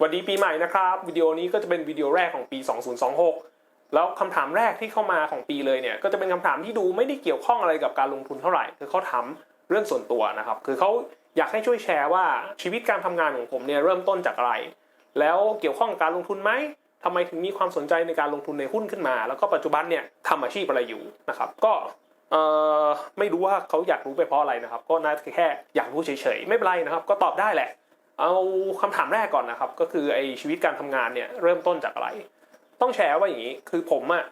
วันดีปีใหม่นะครับวิดีโอนี้ก็จะเป็นวิดีโอแรกของปี 2026 แล้วคำถามแรกที่เข้ามาของปีเลยเนี่ยก็จะเป็นคำถามที่ดูไม่ได้เกี่ยวข้องอะไรกับการลงทุนเท่าไหร่คือเขาถามเรื่องส่วนตัวนะครับ คือเขาอยากให้ช่วยแชร์ว่าชีวิตการทำงานของผมเนี่ยเริ่มต้นจากอะไร แล้วเกี่ยวข้องกับการลงทุนไหมทำไมถึงมีความสนใจในการลงทุนในหุ้นขึ้นมา แล้วก็ปัจจุบันเนี่ยทำอาชีพอะไรอยู่นะครับ ก็เอ่อไม่รู้ว่าเขาอยากรู้ไปเพราะอะไรนะครับ ก็น่าจะแค่อยากรู้เฉยๆ ไม่เป็นไรนะครับ ก็ตอบได้แหละ เอาคำถามแรกก่อนนะครับ ก็คือไอชีวิตการทำงานเนี่ยเริ่มต้นจากอะไร ต้องแชร์ว่าอย่างนี้คือผมอะ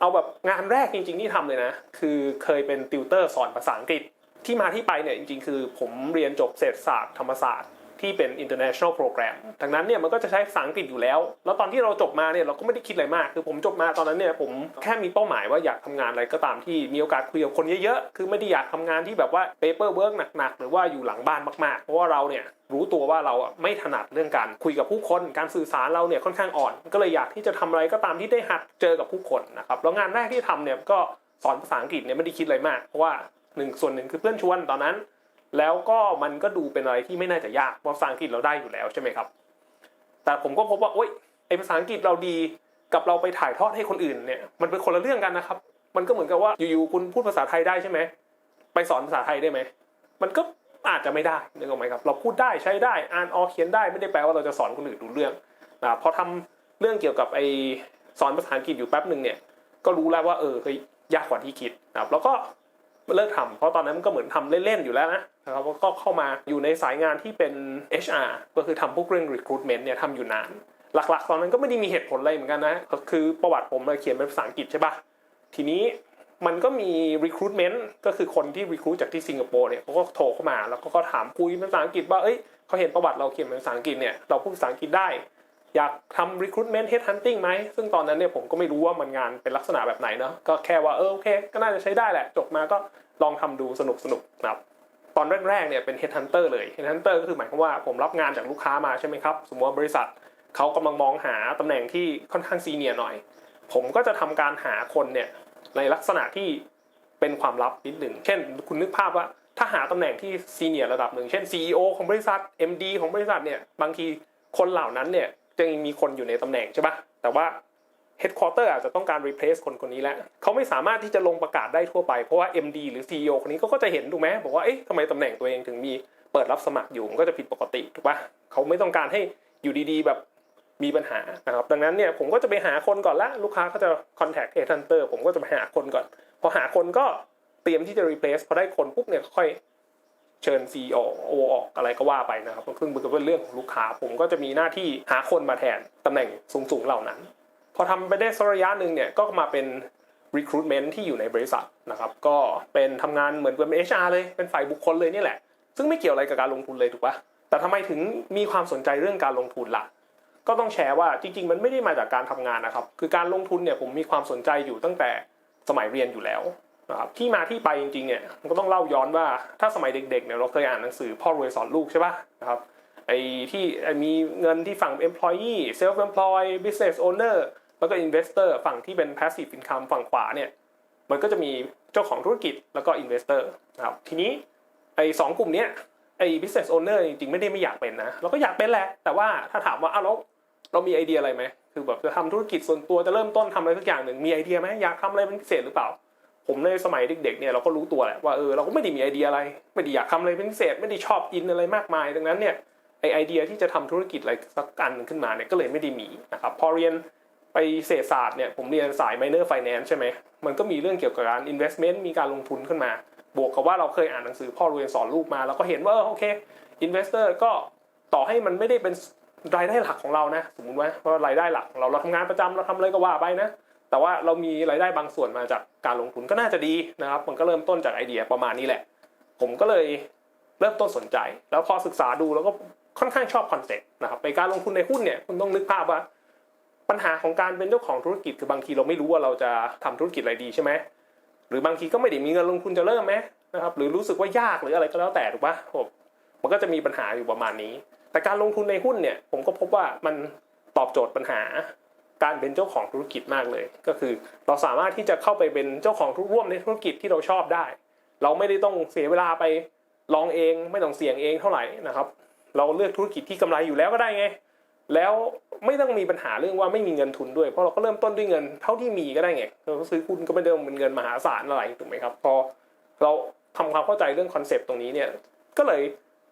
เอาแบบงานแรกจริง ๆที่ทำเลยนะ คือเคยเป็นติวเตอร์สอนภาษาอังกฤษที่มาที่ไปเนี่ยจริง ๆ คือผมเรียนจบเศรษฐศาสตร์ธรรมศาสตร์ ที่เป็น international program ดังนั้นเนี่ยมันก็จะใช้ภาษาอังกฤษอยู่แล้ว แล้วตอนที่เราจบมาเนี่ยเราก็ไม่ได้คิดอะไรมาก คือผมจบมาตอนนั้นเนี่ยผมแค่มีเป้าหมายว่าอยากทำงานอะไรก็ตามที่มีโอกาสคุยกับคนเยอะๆ คือไม่ได้อยากทำงานที่แบบว่า paper work หนักๆ หรือว่าอยู่หลังบ้านมากๆ เพราะว่าเราเนี่ยรู้ตัวว่าเราไม่ถนัดเรื่องการคุยกับผู้คน การสื่อสารเราเนี่ยค่อนข้างอ่อน ก็เลยอยากที่จะทำอะไรก็ตามที่ได้หัดเจอกับผู้คนนะครับแล้วงานแรกที่ทำเนี่ยก็สอนภาษาอังกฤษเนี่ยไม่ได้คิดอะไรมากเพราะว่าหนึ่งส่วนหนึ่งคือเพื่อนชวนตอนนั้น แล้วก็มันก็ดูเป็นอะไรที่ไม่น่าจะยากเพราะภาษาอังกฤษเราได้อยู่แล้วใช่ไหมครับ แต่ผมก็พบว่าโอ๊ยไอภาษาอังกฤษเราดีกับเราไปถ่ายทอดให้คนอื่นเนี่ยมันเป็นคนละเรื่องกันนะครับ มันก็เหมือนกับว่าอยู่ๆคุณพูดภาษาไทยได้ใช่ไหมไปสอนภาษาไทยได้ไหมมันก็อาจจะไม่ได้นึกออกไหมครับ เราพูดได้ใช้ได้อ่านออกเขียนได้ไม่ได้แปลว่าเราจะสอนคนอื่นรู้เรื่องนะพอทำเรื่องเกี่ยวกับไอสอนภาษาอังกฤษอยู่แป๊บหนึ่งเนี่ยก็รู้แล้วว่าเออเฮ้ยยากกว่าที่คิดนะครับแล้วก็เลิกทำเพราะตอนนั้นมันก็เหมือนทำเล่นๆอยู่แล้วนะ นะครับก็เข้ามาอยู่ในสายงานที่เป็น HR ก็คือทำพวกเรื่อง recruitment เนี่ยทำอยู่นาน หลักๆ ตอนนั้นก็ไม่ได้มีเหตุผลอะไรเหมือนกันนะก็คือประวัติผมเขียนเป็นภาษาอังกฤษใช่ปะทีนี้มันก็มี recruitment ก็คือคนที่ recruit จากที่สิงคโปร์เนี่ยเขาก็โทรเข้ามา แล้วก็ถามคุยเป็นภาษาอังกฤษว่าเอ้ยเขาเห็นประวัติเราเขียนเป็นภาษาอังกฤษเนี่ยเราพูดภาษาอังกฤษได้ อยากทำ recruitment head hunting ไหมซึ่งตอนนั้นเนี่ยผมก็ไม่รู้ว่ามันงานเป็นลักษณะแบบไหนเนาะก็แค่ว่าเออโอเค ก็น่าจะใช้ได้แหละ จบมาก็ลองทำดูสนุกสนุกนะครับ ตอนแรกๆเนี่ยเป็น head hunter เลย head hunter ก็คือหมายความว่าผมรับงานจากลูกค้ามาใช่ไหมครับ สมมติว่าบริษัทเขากำลังมองหาตำแหน่งที่ค่อนข้างซีเนียร์หน่อย ผมก็จะทำการหาคนเนี่ยในลักษณะที่เป็นความลับนิดหนึ่ง เช่น คุณนึกภาพว่าถ้าหาตำแหน่งที่ซีเนียร์ระดับหนึ่ง เช่น CEO ของบริษัท MD ของบริษัทเนี่ยบางทีคนเหล่านั้นเนี่ยจะยังมีคนอยู่ในตำแหน่งใช่ปะแต่ว่า headquarter อาจจะต้องการ replace คนคนนี้แล้วเขาไม่สามารถที่จะลงประกาศได้ทั่วไป เพราะว่า MD หรือ CEO คนนี้ก็จะเห็นถูกไหมบอกว่าเอ๊ะทำไมตำแหน่งตัวเองถึงมีเปิดรับสมัครอยู่มันก็จะผิดปกติถูกปะเขาไม่ต้องการให้อยู่ดีๆ แบบมีปัญหานะครับดังนั้นเนี่ยผมก็จะไปหาคนก่อนละลูกค้าก็จะ contact headhunter ผมก็จะไปหาคนก่อน พอหาคนก็เตรียมที่จะ replace พอได้คนปุ๊บเนี่ยค่อยเชิญ CEO ออกอะไรก็ว่าไปนะครับซึ่งมันก็เป็นเรื่องของลูกค้า ผมก็จะมีหน้าที่หาคนมาแทนตำแหน่งสูงๆเหล่านั้น พอทำไปได้สักระยะหนึ่งเนี่ยก็มาเป็น recruitment ที่อยู่ในบริษัทนะครับ ก็เป็นทำงานเหมือนเป็น HR เลยเป็นฝ่ายบุคคลเลยนี่แหละ ซึ่งไม่เกี่ยวอะไรกับการลงทุนเลยถูกปะแต่ทำไมถึงมีความสนใจเรื่องการลงทุนล่ะ ก็ต้องแชร์ว่าจริง ๆ มันไม่ได้มาจากการทำงานนะครับ คือการลงทุนเนี่ยผมมีความสนใจอยู่ตั้งแต่สมัยเรียนอยู่แล้วนะครับที่มาที่ไปจริงๆเนี่ยก็ต้องเล่าย้อนว่าถ้าสมัยเด็กๆเนี่ยเราเคยอ่านหนังสือพ่อรวยสอนลูกใช่ป่ะนะครับไอ้ที่มีเงินที่ฝั่ง employee self employed business owner แล้วก็ investor ฝั่งที่เป็น passive income ฝั่งขวาเนี่ยมันก็จะมีเจ้าของธุรกิจแล้วก็ investor นะครับทีนี้ไอ้สองกลุ่มเนี้ยไอ้ business owner จริงๆไม่ได้ไม่อยากเป็นนะเราก็อยากเป็นแหละ แต่ว่าถ้าถามว่าอ้าวแล้วเรามีไอเดียอะไรไหมคือแบบจะทำธุรกิจส่วนตัวจะเริ่มต้นทำอะไรสักอย่างหนึ่งมีไอเดียไหมอยากทำอะไรเป็นพิเศษหรือเปล่า ผมในสมัยเด็กๆเนี่ยเราก็รู้ตัวแหละว่าเออเราก็ไม่ได้มีไอเดียอะไร ไม่ได้อยากทำอะไรเป็นพิเศษ ไม่ได้ชอบกินอะไรมากมาย ดังนั้นเนี่ยไอไอเดียที่จะทำธุรกิจอะไรสักอันขึ้นมาเนี่ยก็เลยไม่ได้มีนะครับพอเรียน ไปเศรษฐศาสตร์เนี่ยผมเรียนสาย minor finance ใช่ไหมมันก็มีเรื่องเกี่ยวกับการ investment มีการลงทุนขึ้นมา บวกกับว่าเราเคยอ่านหนังสือพ่อเรวยนสอนลูกมาเราก็เห็นว่าเออโอเค investor ก็ต่อให้มันไม่ได้เป็นรายได้หลักของเรานะ สมมติว่าเพราะรายได้หลักของเราเราทำงานประจำเราทำอะไรก็ว่าไปนะแต่ว่าเรามีรายได้บางส่วนมาจากการลงทุนก็น่าจะดีนะครับ มันก็เริ่มต้นจากไอเดียประมาณนี้แหละ ผมก็เลยเริ่มต้นสนใจ แล้วพอศึกษาดูแล้วก็ค่อนข้างชอบคอนเซ็ปต์นะครับในการลงทุนในหุ้นเนี่ยคุณต้องนึกภาพว่า ปัญหาของการเป็นเจ้าของธุรกิจคือบางทีเราไม่รู้ว่าเราจะทำธุรกิจอะไรดีใช่ไหมหรือบางทีก็ไม่ได้มีเงินลงทุนจะเริ่มไหมนะครับหรือรู้สึกว่ายากหรืออะไรก็แล้วแต่ถูกปะผมมันก็จะมีปัญหาอยู่ประมาณนี้ แต่การลงทุนในหุ้นเนี่ยผมก็พบว่ามันตอบโจทย์ปัญหาการเป็นเจ้าของธุรกิจมากเลย ก็คือเราสามารถที่จะเข้าไปเป็นเจ้าของทุกร่วมในธุรกิจที่เราชอบได้ เราไม่ได้ต้องเสียเวลาไปลองเองไม่ต้องเสี่ยงเองเท่าไหร่นะครับ เราเลือกธุรกิจที่กำไรอยู่แล้วก็ได้ไง แล้วไม่ต้องมีปัญหาเรื่องว่าไม่มีเงินทุนด้วย เพราะเราก็เริ่มต้นด้วยเงินเท่าที่มีก็ได้ไงเราซื้อหุ้นก็ไม่ได้เป็นเงินมหาศาลอะไรถูกไหมครับพอเราทำความเข้าใจเรื่องคอนเซปต์ตรงนี้เนี่ยก็เลย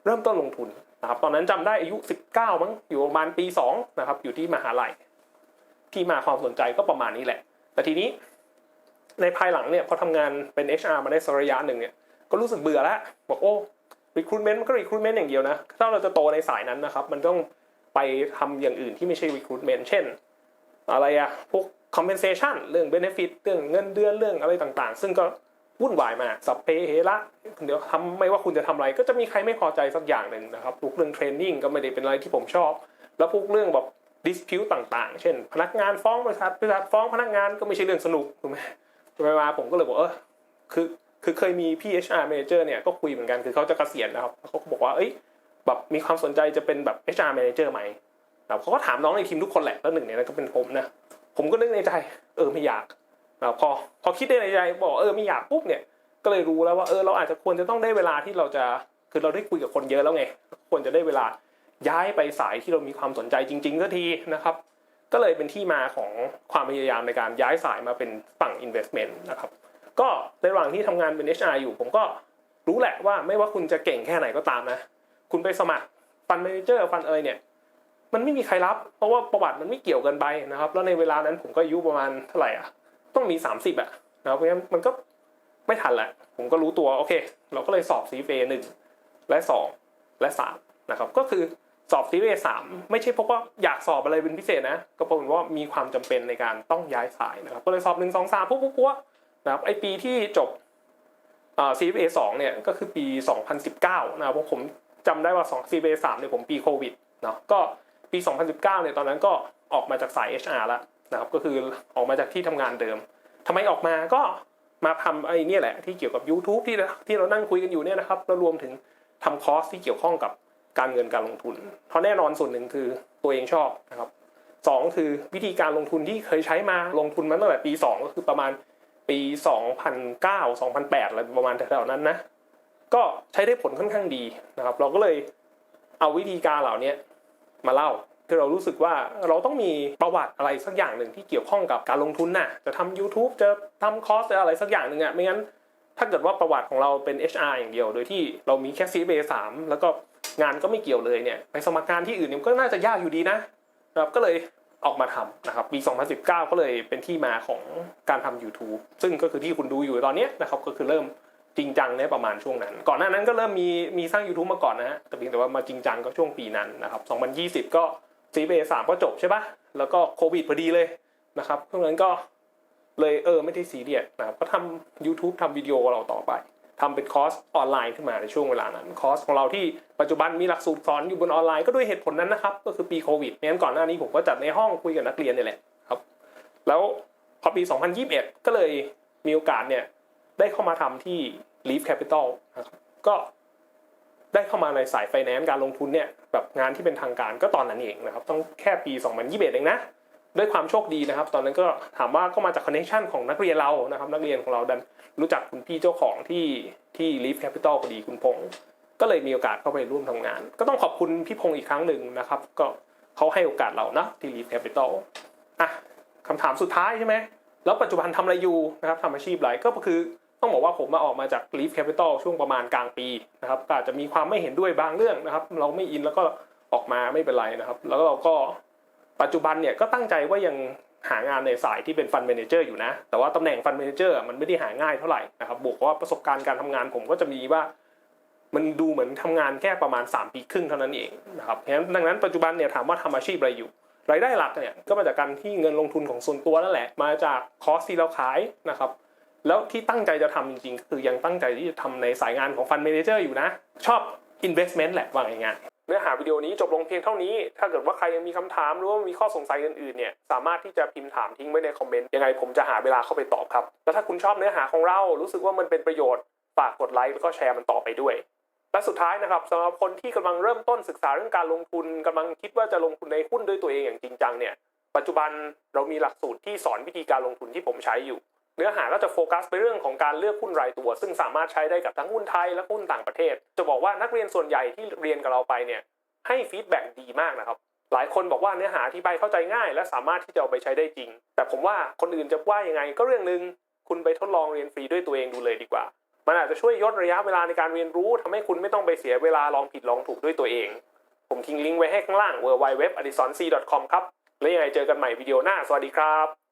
เริ่มต้นลงทุนนะครับตอนนั้นจำได้อายุ 19 มั้งอยู่ประมาณปี2นะครับอยู่ที่มหาลัย ที่มาความสนใจก็ประมาณนี้แหละ แต่ทีนี้ในภายหลังเนี่ยพอทำงานเป็น HR มาได้สักระยะหนึ่งเนี่ยก็รู้สึกเบื่อแล้วบอกโอ้ recruitment มันก็ recruitment อย่างเดียวนะ ถ้าเราจะโตในสายนั้นนะครับ มันต้อง ไปทำอย่างอื่นที่ไม่ใช่ recruitment เช่น อะไรอะพวก compensation เรื่อง benefit เรื่องเงินเดือนเรื่องอะไรต่างๆ ซึ่งก็วุ่นวายมาสับเพเฮระเดี๋ยวทำไม่ว่าคุณจะทำอะไรก็จะมีใครไม่พอใจสักอย่างหนึ่งนะครับพวกเรื่อง training ก็ไม่ได้เป็นอะไรที่ผมชอบ แล้วพวกเรื่องแบบ dispute ต่างๆ เช่น พนักงานฟ้องบริษัทบริษัทฟ้องพนักงานก็ไม่ใช่เรื่องสนุกถูกไหมไปมาผมก็เลยบอกเออคือคือเคยมีพี่ HR manager เนี่ยก็คุยเหมือนกันคือเขาจะเกษียณนะครับเขาก็บอกว่าเอ้ย แบบมีความสนใจจะเป็นแบบ HR manager ไหมนะครับเขาก็ถามน้องในทีมทุกคนแหละแล้วหนึ่งในนั้นก็เป็นผมนะผมก็นึกในใจ เออไม่อยากนะพอพอคิดในใจบอกเออไม่อยากปุ๊บเนี่ย ก็เลยรู้แล้วว่าเออเราอาจจะควรจะต้องได้เวลาที่เราจะคือเราได้คุยกับคนเยอะแล้วไงควรจะได้เวลาย้ายไปสายที่เรามีความสนใจจริงๆสักทีนะครับ ก็เลยเป็นที่มาของความพยายามในการย้ายสายมาเป็นฝั่ง investment นะครับ ก็ในระหว่างที่ทำงานเป็น HR อยู่ ผมก็รู้แหละว่าไม่ว่าคุณจะเก่งแค่ไหนก็ตามนะ คุณไปสมัครฟัน m ม n เจอร์ฟันเอยเนี่ยมันไม่มีใครรับ เพราะว่าประวัติมันไม่เกี่ยวกันไปนะครับ แล้วในเวลานั้นผมก็อายุประมาณเท่าไหร่อะต้องมี 30อะนะครับเพราะฉะนั้นมันก็ไม่ทันแหละ ผมก็รู้ตัวโอเค เราก็เลยสอบ CFA หนึ่งและสองและสามนะครับก็คือสอบ CFA สามไม่ใช่เพราะว่าอยากสอบอะไรเป็นพิเศษนะ ก็เพราะว่ามีความจำเป็นในการต้องย้ายสายนะครับ ก็เลยสอบหนึ่งสองสามปุ๊บปุ๊บปุ๊บนะครับไอปีที่จบอ่า CFA สองเนี่ยก็คือปี 2019 นะครับเพราะผม จำได้ว่า2 CFA สามเนี่ยผมปีโควิดเนาะก็ปี 2019เนี่ยตอนนั้นก็ออกมาจากสาย HR แล้วนะครับก็คือออกมาจากที่ทำงานเดิมทำไมออกมาก็มาทำไอ้นี่แหละที่เกี่ยวกับ YouTube ที่ที่เรานั่งคุยกันอยู่เนี่ยนะครับแล้วรวมถึงทำคอร์สที่เกี่ยวข้องกับการเงินการลงทุน เพราะแน่นอนส่วนหนึ่งคือตัวเองชอบนะครับสองคือวิธีการลงทุนที่เคยใช้มาลงทุนมาตั้งแต่ปี 2 ก็คือประมาณปี 2009 2008อะไรประมาณแถวๆนั้นนะ ก็ใช้ได้ผลค่อนข้างดีนะครับ เราก็เลยเอาวิธีการเหล่านี้มาเล่าคือเรารู้สึกว่าเราต้องมีประวัติอะไรสักอย่างหนึ่งที่เกี่ยวข้องกับการลงทุนน่ะ จะทำ YouTube จะทำคอร์สอะไรสักอย่างหนึ่งอะไม่งั้นถ้าเกิดว่าประวัติของเราเป็น HR อย่างเดียว โดยที่เรามีแค่ CFA 3แล้วก็งานก็ไม่เกี่ยวเลยเนี่ยไปสมัครงานที่อื่นเนี่ยก็น่าจะยากอยู่ดีนะนะครับก็เลยออกมาทำนะครับปี 2019 ก็เลยเป็นที่มาของการทำ YouTube ซึ่งก็คือที่คุณดูอยู่ตอนนี้นะครับก็คือเริ่ม จริงจังในประมาณช่วงนั้น ก่อนหน้านั้นก็เริ่มมีมีสร้าง YouTube มาก่อนนะฮะแต่เพียงแต่ว่ามาจริงจังก็ช่วงปีนั้นนะครับ2020 ก็ CBA 3ก็จบใช่ปะแล้วก็โควิดพอดีเลยนะครับช่วงนั้นก็เลยเออไม่ได้ซีเรียสนะครับก็ทำ YouTube ทำวิดีโอเราต่อไปทำเป็นคอร์สออนไลน์ขึ้นมาในช่วงเวลานั้นคอร์สของเราที่ปัจจุบันมีหลักสูตรสอนอยู่บนออนไลน์ก็ด้วยเหตุผลนั้นนะครับก็คือปีโควิดงั้นก่อนหน้านี้ผมก็จัดในห้องคุยกับนักเรียนนี่แหละครับ แล้วพอปี 2021 ก็เลยมีโอกาสเนี่ย ได้เข้ามาทำที่ Leaf Capital นะครับก็ได้เข้ามาในสายไฟแนนซ์การลงทุนเนี่ยแบบงานที่เป็นทางการก็ตอนนั้นเองนะครับต้องแค่ปี 2021 เองนะด้วยความโชคดีนะครับ ตอนนั้นก็ถามว่าก็มาจากคอนเนคชันของนักเรียนเรานะครับ นักเรียนของเราดันรู้จักคุณพี่เจ้าของที่ที่ Leaf Capital พอดีคุณพงศ์ก็เลยมีโอกาสเข้าไปร่วมทำงาน ก็ต้องขอบคุณพี่พงศ์อีกครั้งหนึ่งนะครับ ก็เขาให้โอกาสเรานะที่ Leaf Capital อะคำถามสุดท้ายใช่ไหมแล้วปัจจุบันทำอะไรอยู่นะครับทำอาชีพอะไรก็คือ ต้องบอกว่าผมมาออกมาจาก Leaf Capital ช่วงประมาณกลางปีนะครับอาจจะมีความไม่เห็นด้วยบางเรื่องนะครับ เราไม่อินแล้วก็ออกมาไม่เป็นไรนะครับ แล้วเราก็ปัจจุบันเนี่ยก็ตั้งใจว่ายังหางานในสายที่เป็นฟันเมนเจอร์อยู่นะ แต่ว่าตำแหน่งฟันเมนเจอร์มันไม่ได้หาง่ายเท่าไหร่นะครับบวกว่าประสบการณ์การทำงานผมก็จะมีว่า มันดูเหมือนทำงานแค่ประมาณ 3 ปีครึ่งเท่านั้นเองนะครับเพราะฉะนั้นดังนั้นปัจจุบันเนี่ยถามว่าทำอาชีพอะไรอยู่ รายได้หลักเนี่ยก็มาจากการที่เงินลงทุนของส่วนตัวนั่นแหละ มาจากคอร์สที่เราขายนะครับ แล้วที่ตั้งใจจะทำจริงๆก็คือยังตั้งใจที่จะทำในสายงานของฟันเมนเจอร์อยู่นะ ชอบ investment แหละว่าง่ายเนื้อหาวิดีโอนี้จบลงเพียงเท่านี้ ถ้าเกิดว่าใครยังมีคำถามหรือว่ามีข้อสงสัยอื่นๆเนี่ย สามารถที่จะพิมพ์ถามทิ้งไว้ในคอมเมนต์ ยังไงผมจะหาเวลาเข้าไปตอบครับ แล้วถ้าคุณชอบเนื้อหาของเรา รู้สึกว่ามันเป็นประโยชน์ ฝากกดไลค์แล้วก็แชร์มันต่อไปด้วย และสุดท้ายนะครับสำหรับคนที่กำลังเริ่มต้นศึกษาเรื่องการลงทุนกำลังคิดว่าจะลงทุนในหุ้นด้วยตัวเองอย่างจริงจังเนี่ย ปัจจุบันเรามีหลักสูตรที่สอนวิธีการลงทุนที่ผมใช้อยู่ เนื้อหาก็จะโฟกัสไปเรื่องของการเลือกหุ้นรายตัว ซึ่งสามารถใช้ได้กับทั้งหุ้นไทยและหุ้นต่างประเทศ จะบอกว่านักเรียนส่วนใหญ่ที่เรียนกับเราไปเนี่ยให้ฟีดแบ็ดีมากนะครับหลายคนบอกว่าเนื้อหาที่ใบเข้าใจง่าย และสามารถที่จะเอาไปใช้ได้จริง แต่ผมว่าคนอื่นจะว่ายังไงก็เรื่องหนึ่งคุณไปทดลองเรียนฟรีด้วยตัวเองดูเลยดีกว่า มันอาจจะช่วยยดระยะเวลาในการเรียนรู้ทำให้คุณไม่ต้องไปเสียเวลาลองผิดลองถูกด้วยตัวเอง ผมทิ้งลิงก์ไว้ให้ข้างล่าง w w w a d i s o n c com ครับ แล้วยังไงเจอกันใหม่วิดีโอหน้า สวัสดีครับ